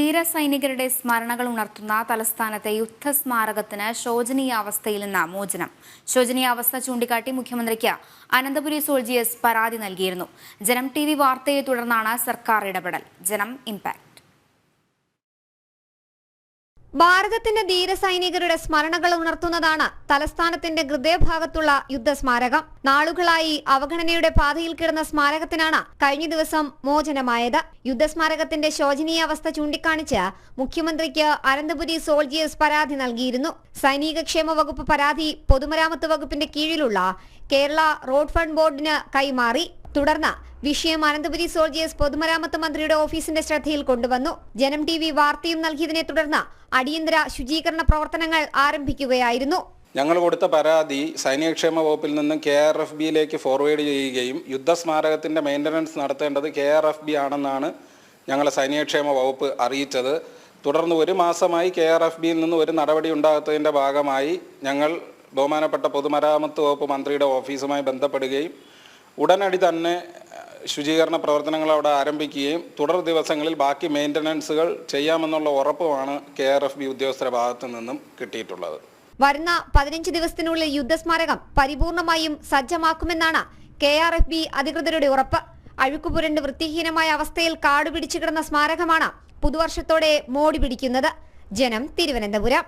ധീരസൈനികരുടെ സ്മരണകൾ ഉണർത്തുന്ന തലസ്ഥാനത്തെ യുദ്ധസ്മാരകത്തിന് ശോചനീയാവസ്ഥയിൽ നിന്ന് മോചനം. ശോചനീയാവസ്ഥ ചൂണ്ടിക്കാട്ടി മുഖ്യമന്ത്രിക്ക് അനന്തപുരി സോൾജിയസ് പരാതി നൽകിയിരുന്നു. ജനം ടി വാർത്തയെ തുടർന്നാണ് സർക്കാർ ഇടപെടൽ. ജനം ഇമ്പാക്ട് ഭാരതത്തിന്റെ ധീരസൈനികരുടെ സ്മരണകൾ ഉണർത്തുന്നതാണ് തലസ്ഥാനത്തിന്റെ ഹൃദയഭാഗത്തുള്ള യുദ്ധസ്മാരകം. നാളുകളായി അവഗണനയുടെ പാതയിൽ കിടന്ന സ്മാരകത്തിനാണ് കഴിഞ്ഞ ദിവസം മോചനമായത്. യുദ്ധസ്മാരകത്തിന്റെ ശോചനീയാവസ്ഥ ചൂണ്ടിക്കാണിച്ച് മുഖ്യമന്ത്രിക്ക് അനന്തപുരി സോൾജിയേഴ്സ് പരാതി നൽകിയിരുന്നു. സൈനിക ക്ഷേമ വകുപ്പ് പരാതി പൊതുമരാമത്ത് വകുപ്പിന്റെ കീഴിലുള്ള കേരള റോഡ് ഫണ്ട് ബോർഡിന് കൈമാറി. തുടർന്ന് വിഷയം അനന്തപുരി സോൾജിയേഴ്സ് പൊതുമരാമത്ത് മന്ത്രിയുടെ ഓഫീസിന്റെ ശ്രദ്ധയിൽ കൊണ്ടുവന്നു. ജനം ടി വി വാർത്തയും നൽകിയതിനെ തുടർന്ന് അടിയന്തര ശുചീകരണ പ്രവർത്തനങ്ങൾ ആരംഭിക്കുകയായിരുന്നു. ഞങ്ങൾ കൊടുത്ത പരാതി സൈനികക്ഷേമ വകുപ്പിൽ നിന്നും കെ ആർ എഫ് ബിയിലേക്ക് ഫോർവേഡ് ചെയ്യുകയും യുദ്ധസ്മാരകത്തിന്റെ മെയിന്റനൻസ് നടത്തേണ്ടത് കെ ആർ എഫ് ബി ആണെന്നാണ് ഞങ്ങളെ സൈനികക്ഷേമ വകുപ്പ് അറിയിച്ചത്. തുടർന്ന് ഒരു മാസമായി കെ ആർ എഫ് ബിയിൽ നിന്ന് ഒരു നടപടി ഉണ്ടാകാത്തതിന്റെ ഭാഗമായി ഞങ്ങൾ ബഹുമാനപ്പെട്ട പൊതുമരാമത്ത് വകുപ്പ് മന്ത്രിയുടെ ഓഫീസുമായി ബന്ധപ്പെടുകയും ഉടനടി തന്നെ ശുചീകരണ പ്രവർത്തനങ്ങൾ അവിടെ ആരംഭിക്കുകയും തുടർ ദിവസങ്ങളിൽ ബാക്കി മെയിന്റനൻസുകൾ ചെയ്യാമെന്നുള്ള ഉറപ്പുമാണ് കെ ആർ എഫ് ബി ഉദ്യോഗസ്ഥരുടെ ഭാഗത്തു നിന്നും കിട്ടിയിട്ടുള്ളത്. വരുന്ന പതിനഞ്ച് ദിവസത്തിനുള്ളിൽ യുദ്ധസ്മാരകം പരിപൂർണമായും സജ്ജമാക്കുമെന്നാണ് കെ ആർ എഫ് ബി അധികൃതരുടെ ഉറപ്പ്. അഴുക്കുപുരണ്ട് വൃത്തിഹീനമായ അവസ്ഥയിൽ കാടുപിടിച്ചു കിടന്ന സ്മാരകമാണ് പുതുവർഷത്തോടെ മോടി പിടിക്കുന്നത്. ജനം തിരുവനന്തപുരം.